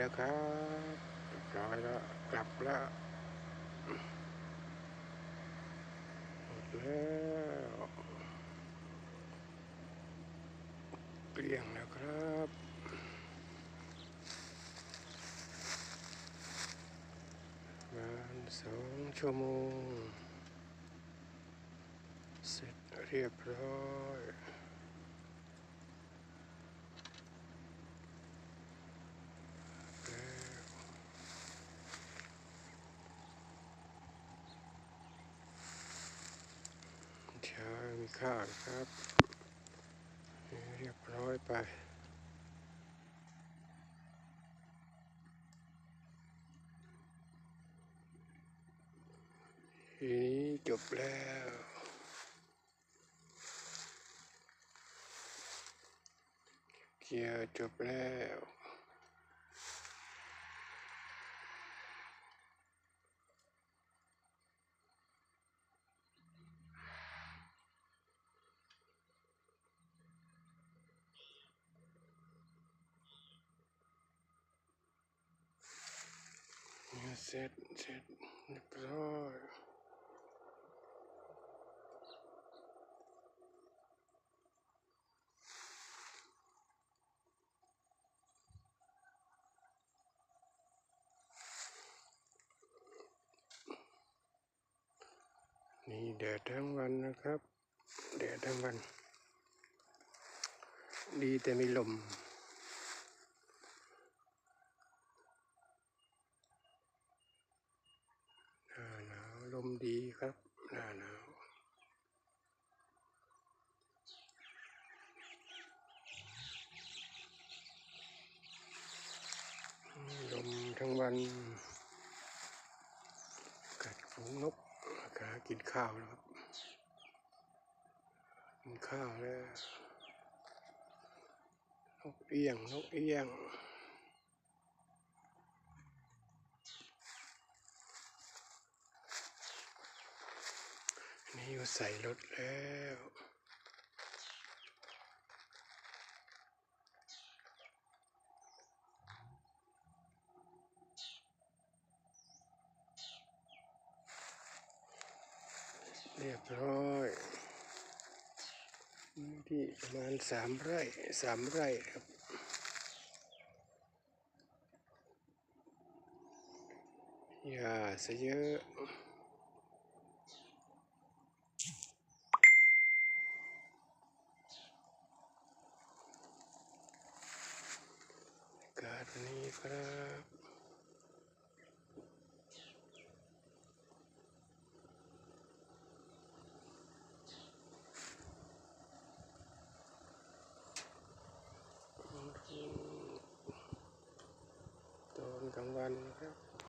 แล้วครับเรียบร้อยแล้วกลับแล้วหมดแล้วเกลี้ยงแล้วครับงานสองชั่วโมง เสร็จเรียบร้อยแล้วเช้ามีข้าวครับ เรียบร้อยไปทีนี้จบแล้วเกียร์จบแล้ว เสร็จเสร็จเรียบร้อยนี่แดดทั้งวันนะครับ แดดทั้งวัน ดีแต่มีลม หน้าหนาวลม ดีครับ หน้าหนาวลมทั้งวันกัดฝูงนกหากินข้าวแล้วครับ กินข้าวแล้วนกเอี้ยงนกเอี้ยงูใส่รถแล้ว เรียบร้อยที่ประมาณสามไร่สามไร่ครับหญ้าซะเยอะ อากาศวัน นี้ครับตอนกลางวันนะครับ